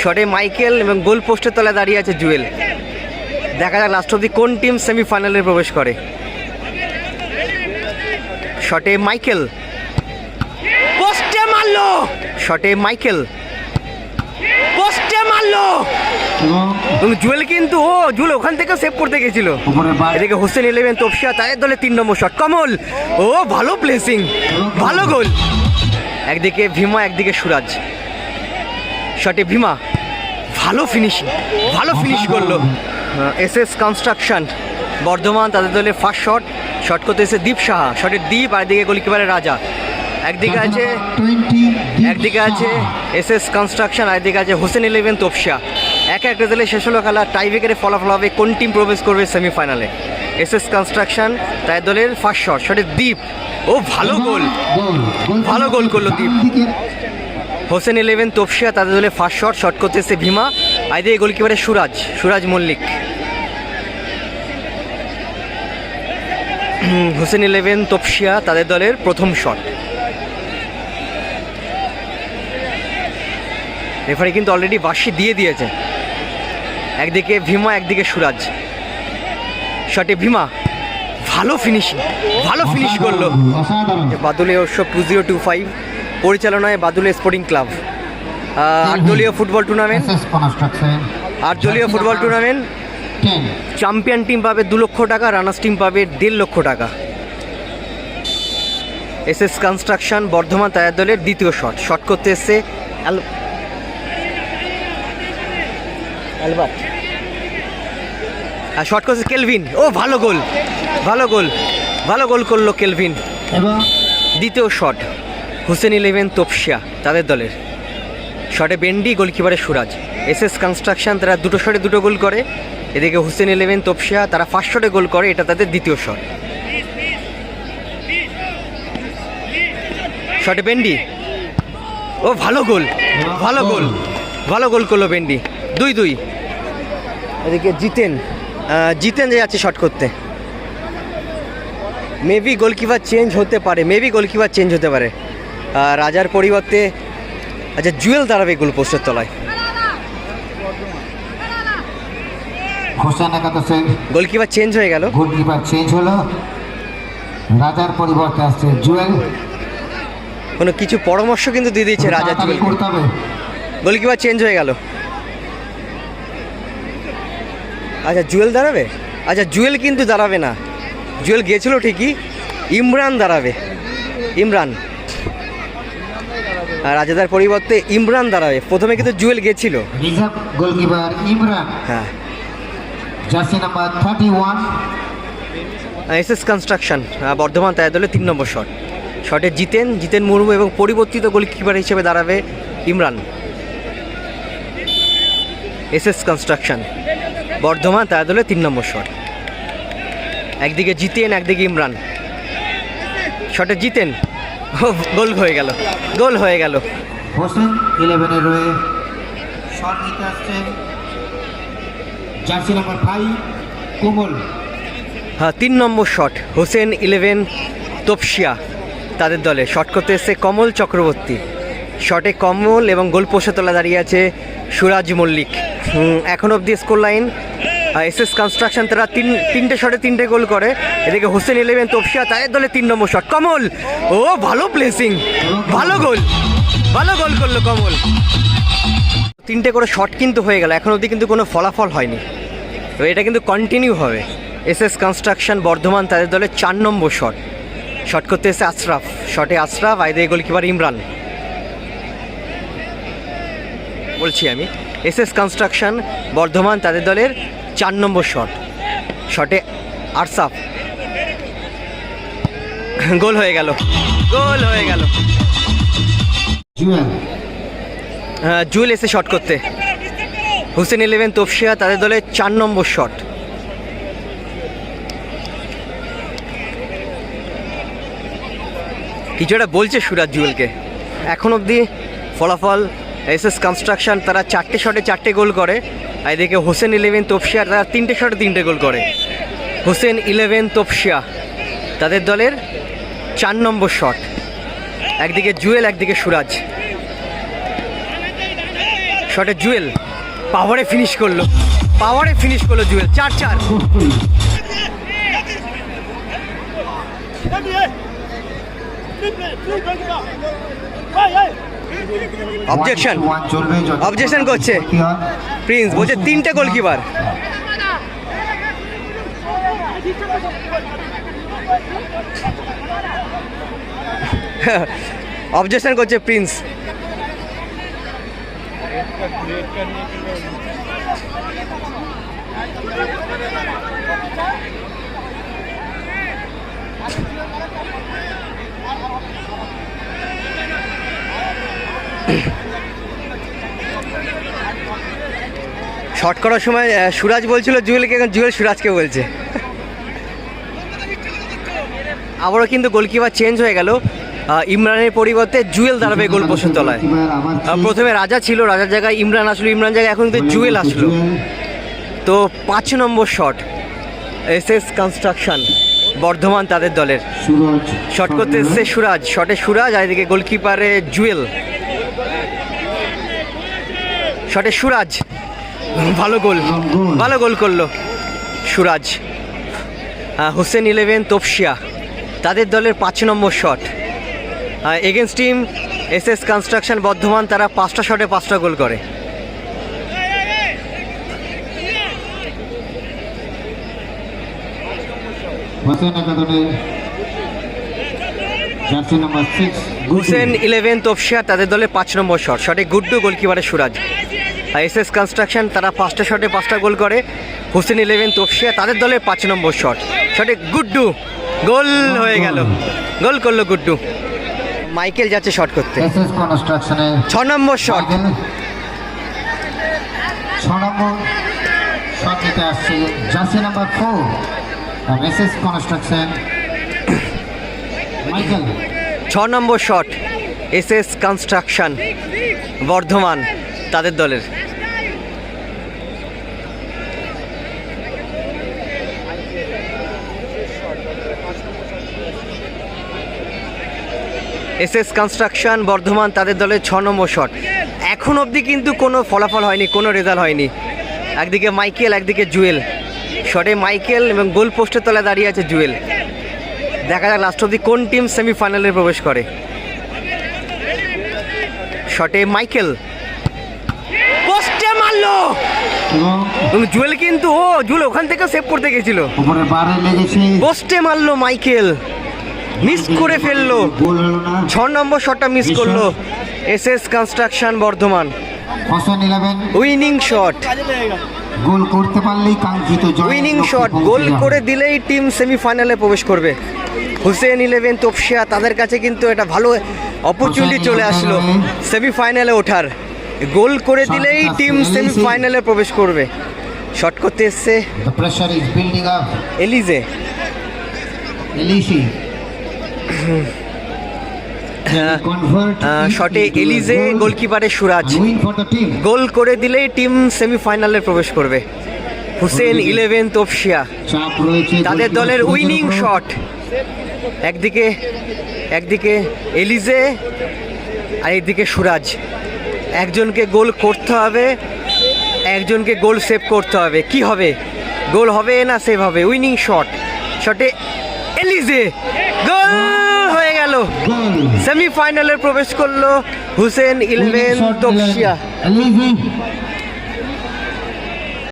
শটে মাইকেল এবং গোল পোস্টের তলায় দাঁড়িয়ে আছে জুয়েল। দেখা যাক লাস্ট অব্দি কোন টিম সেমিফাইনালে প্রবেশ করে। শটে মাইকেল। পোস্টে মারলো। শটে মাইকেল। পোস্টে মারলো। জুয়েল কিন্তু ও জুয়েল ওখান থেকে সেভ করতে গেছিল। এদিকে হোসেন ইলেভেন তপসিয়া তাদের দলে তিন নম্বর শট কমল ও ভালো প্লেসিং ভালো গোল একদিকে ভীমা একদিকে সুরাজ। শটে ভীমা। ভালো ফিনিশিং ভালো ফিনিশ করল। এস এস কনস্ট্রাকশন বর্ধমান তাদের দলে ফার্স্ট শট শট করতে এসে দীপ সাহা শটের দীপ আর এদিকে গোলকিপারের রাজা। একদিকে আছে একদিকে আছে এস এস কনস্ট্রাকশন আর একদিকে আছে হোসেন ইলেভেন তোপসা এক একটা দলে শেষ হলো খেলা টাইব্রেকারে ফলাফল হবে কোন টিম প্রবেশ করবে সেমিফাইনালে এস এস কনস্ট্রাকশন তাই দলের ফার্স্ট শট শটের দ্বীপ ও ভালো গোল ভালো গোল করল দীপ। হোসেন ইলেভেন তোপসিয়া তাদের দলে ফার্স্ট শট শট করতে এসে ভীমা আর দিয়ে গোলকিপারে সুরাজ সুরাজ মল্লিক। হোসেন ইলেভেন তোপসিয়া তাদের দলের প্রথম শট রেফারি কিন্তু অলরেডি বাসি দিয়ে দিয়েছে। একদিকে ভীমা একদিকে সুরাজ। শটে ভীমা ভালো ফিনিশিং ভালো ফিনিশ করল। বাদুলে উৎসব টু জিরো টু ফাইভ পরিচালনায় বাদুলে স্পোর্টিং ক্লাব। আটদলীয় ফুটবল টুর্নামেন্ট। আটদলীয় ফুটবল টুর্নামেন্ট। চ্যাম্পিয়ন টিম পাবে দু লক্ষ টাকা রানার্স টিম পাবে দেড় লক্ষ টাকা। এস এস কনস্ট্রাকশন বর্ধমান টায়ার দলের দ্বিতীয় শট শট করতে এসছে অ্যালবার্ট আর শট করছে কেলভিন ও ভালো গোল ভালো গোল ভালো গোল করল কেলভিন দ্বিতীয় শট হুসেন ইলেভেন তোপসিয়া, তাদের দলের। শটে বেন্ডি, গোলকিপারে সুরাজ। এস এস কনস্ট্রাকশন, তারা দুটো শটে দুটো গোল করে। এদিকে হুসেন ইলেভেন তোপসিয়া, তারা ফার্স্ট শটে গোল করে, এটা তাদের দ্বিতীয় শট। শটে বেন্ডি। ও, ভালো গোল ভালো গোল ভালো গোল করল বেন্ডি। দুই দুই। এদিকে জিতেন জিতেন যে যাচ্ছে শট করতে। মেবি গোলকিপার চেঞ্জ হতে পারে মেবি গোলকিপার চেঞ্জ হতে পারে। রাজার পরিবর্তে আচ্ছা জুয়েল দাঁড়াবে গোল পোস্টের তলায়। হোসেন একাদশে গোলকিপার চেঞ্জ হয়ে গেল। গোলকিপার চেঞ্জ হলো। রাজার পরিবর্তে আসছে জুয়েল। কোনো কিছু পরামর্শ কিন্তু দিয়ে দিয়েছে রাজা জুয়েল করতে হবে। গোলকিপার চেঞ্জ হয়ে গেল। আচ্ছা জুয়েল দাঁড়াবে? আচ্ছা জুয়েল কিন্তু দাঁড়াবে না। জুয়েল গিয়েছিল ঠিকই। ইমরান দাঁড়াবে। ইমরান। রাজাদার পরিবর্তে ইমরান দাঁড়াবে। প্রথমে কিন্তু জুয়েল গেছিল। Reserve goalkeeper Imran. হ্যাঁ। Jersey number thirty one S S construction Bardhaman তাই দলে তিন নম্বর শট। শটে জিতেন জিতেন মুর্মু এবং পরিবর্তিত গোলকিপার হিসেবে দাঁড়াবে Imran. S S construction Bardhaman তাই দলে তিন নম্বর শট। একদিকে জিতেন একদিকে ইমরান। শটে জিতেন গোল হয়ে গেল গোল হয়ে গেল। হোসেন ইলেভেনের রয়ে শট নিতে আসছে জার্সি নাম্বার ফাইভ কোমল। হ্যাঁ তিন number shot Hossain eleven Topsia তাদের দলে। শট করতে এসছে কমল চক্রবর্তী। শটে কমল এবং গোল পোষে তোলা দাঁড়িয়ে আছে সুরাজ মল্লিক। এখন অবধি score line S S construction তারা তিন, তিনটে শটে তিনটে গোল করে। এদিকে হোসেন ইলেভেন তোপসিয়া তাদের দলে তিন নম্বর শট কমল! ও, ভালো প্লেসিং ভালো গোল ভালো গোল করল কমল। তিনটে করে শট কিন্তু হয়ে গেল। এখন অবধি কিন্তু কোনো ফলাফল হয়নি। তো এটা কিন্তু কন্টিনিউ হবে। এস এস কনস্ট্রাকশন বর্ধমান তাদের দলে চার নম্বর শট শট করতে এসে আশরাফ। শটে আশরাফ আইদে গোলকিপার ইমরান। বলছি আমি। এস এস কনস্ট্রাকশন বর্ধমান তাদের দলের চার নম্বর শট শটে আরসাফ। গোল হয়ে গেল। গোল হয়ে গেল। জুয়েল। আহ, এসে শট করতে। হুসেন ইলেভেন তপসিয়া তাদের দলে চার নম্বর শট কিছু একটা বলছে সুরাজ জুয়েলকে। এখন অবধি ফলাফল এস এস কনস্ট্রাকশন তারা চারটে শটে চারটে গোল করে। এদিকে হোসেন ইলেভেন তপসিয়া তারা তিনটে শটে তিনটে গোল করে। হোসেন ইলেভেন তপসিয়া তাদের দলের চার নম্বর শট। একদিকে জুয়েল একদিকে সুরাজ। শটে জুয়েল পাওয়ারে ফিনিশ করল। পাওয়ারে ফিনিশ করল জুয়েল চার চার। অবজেকশন Objection করছে। প্রিন্স বলছে তিনটে গোলকিপার অবজেকশন করছে প্রিন্স শর্ট করার সময় সুরাজ বলছিল জুয়েলকে এখন জুয়েল সুরাজকে বলছে। আবারও কিন্তু গোলকিপার চেঞ্জ হয়ে গেল। ইমরানের পরিবর্তে জুয়েল দাঁড়াবে গোল পোস্টের তলায় প্রথমে রাজা ছিল, রাজার জায়গায় ইমরান আসলো ইমরান জায়গায় এখন জুয়েল আসলো। তো পাঁচ number shot S S construction, Bardhaman তাদের দলের। শট করতে এসছে সুরাজ, শটে সুরাজ, আর এদিকে গোলকিপারে জুয়েল। শটে সুরাজ ভালো গোল। ভালো গোল করল সুরাজ। হোসেন ইলেভেন তোপসিয়া। তাদের দলের পাঁচ number shot against team S S construction Bardhaman তারা পাঁচটা শটে পাঁচটা গোল করে। হোসেন ইলেভেন তোপসিয়া তাদের দলে পাঁচ নম্বর শট শটে গুড্ডু গোলকিপারে সুরাজ। এস এস কনস্ট্রাকশন তারা পাঁচটা শটে পাঁচটা গোল করে। হুসেন ইলেভেন তোপসিয়া তাদের দলে পাঁচ নম্বর শট। শটে গুড্ডু গোল হয়ে গেল। গোল। করল গুড্ডু। মাইকেল যাচ্ছে শট করতে। ছ নম্বর শট। ছ নম্বর শট নিতে আসছে jersey number four. S S construction Michael. ছ number shot S S construction Bardhaman. তাদের দলের। এস এস কনস্ট্রাকশন, বর্ধমান, তাদের দলের ছ নম্বর শট। এখন অবধি কিন্তু কোনো ফলাফল হয়নি, কোনো রেজাল্ট হয়নি। একদিকে মাইকেল, একদিকে জুয়েল। শটে মাইকেল এবং গোল পোস্টের তলায় দাঁড়িয়ে আছে জুয়েল। দেখা যাক লাস্ট অবধি কোন টিম সেমিফাইনালে প্রবেশ করে। শটে মাইকেল। মারলো। জুয়েল কিন্তু ও জুয়েল ওখান থেকে সেভ করতে গেছিল। উপরে বারে লেগেছে। পোস্টে মারলো মাইকেল। মিস করে ফেলল। ছ নম্বর শটটা মিস করল। S S construction Bardhaman. Winning shot goal করতে পারলেই কাঙ্ক্ষিত উইনিং শট গোল করে দিলেই টিম সেমিফাইনালে প্রবেশ করবে। হুসেন ইলেভেন তোপসিয়া তাদের কাছে কিন্তু এটা ভালো অপরচুনিটি চলে আসলো। সেমিফাইনালে ওঠার। গোল করে দিলেই টিম সেমিফাইনালে প্রবেশ করবে। শট করতে এসছে এলিজে। এলিসি। শটে এলিজে গোলকিপারে সুরাজ। গোল করে দিলেই টিম সেমিফাইনালে প্রবেশ করবে। হুসেন ইলেভেন তোপসিয়া তাদের দলের উইনিং শট। একদিকে একদিকে এলিজে আর এদিকে সুরাজ। একজনকে গোল করতে হবে একজনকে গোল সেভ করতে হবে। কি হবে? গোল হবে না সেভ হবে? Winning shot. শটে এলিজে। গোল হয়ে গেল। সেমিফাইনালে প্রবেশ করল হুসেন ইলেভেন তোপসিয়া